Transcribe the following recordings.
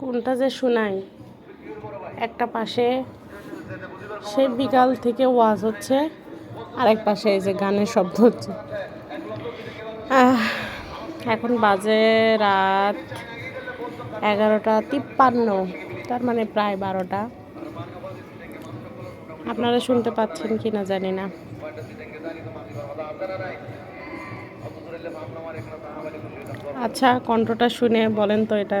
কোনটা যে শোনাই? একটা পাশে সে বিকাল থেকে ওয়াজ হচ্ছে আর এক পাশে এই যে গানের শব্দ হচ্ছে। এখন বাজে রাত এগারোটা তিপ্পান্ন, তার মানে প্রায় বারোটা। আপনারা শুনতে পাচ্ছেন কি না জানি না। আচ্ছা কণ্ঠটা শুনে বলেন তো এটা।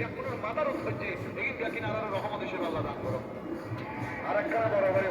ব্যাকুনের মাদারত হচ্ছে এই ব্যাকিন আর রহমত হিসেবে আল্লাহ দান করো আর একটা বরাবরই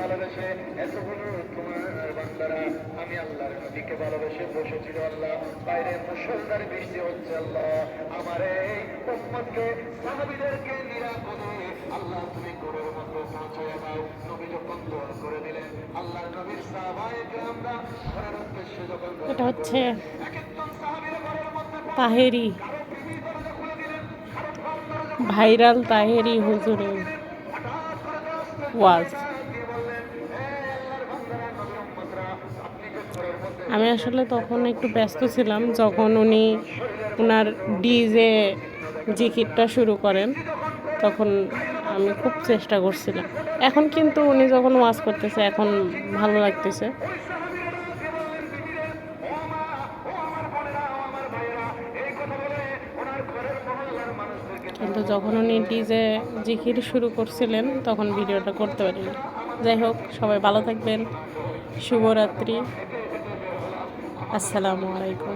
ভালোবেসে বান্দারা আমি আল্লাহর নবীকে ভালোবেসে বসেছিল আল্লাহ। বাইরে মুসলধার বৃষ্টি হচ্ছে আল্লাহ। আমার এই উম্মতকে সাহাবীদেরকে নিরাপদে আল্লাহ তুমি গরুর মতো দাও। নবী যখন দোয়া করে দিলেন আল্লাহর নবীর আমরা ঘরের উদ্দেশ্যে যখন এটা হচ্ছে তাহেরি। ভাইরাল তাহেরি হুজুরের ওয়াজ। আমি আসলে তখন একটু ব্যস্ত ছিলাম যখন উনি ওনার ডিজে জিকিরটা শুরু করেন, তখন আমি খুব চেষ্টা করছিলাম। এখন কিন্তু উনি যখন ওয়াজ করতেছে, এখন ভালো লাগতেছে। কিন্তু যখন উনি ডিজে জিকির শুরু করছিলেন, তখন ভিডিওটা করতে পারিনি। যাই হোক, সবাই ভালো থাকবেন। শুভরাত্রি। আসসালামু আলাইকুম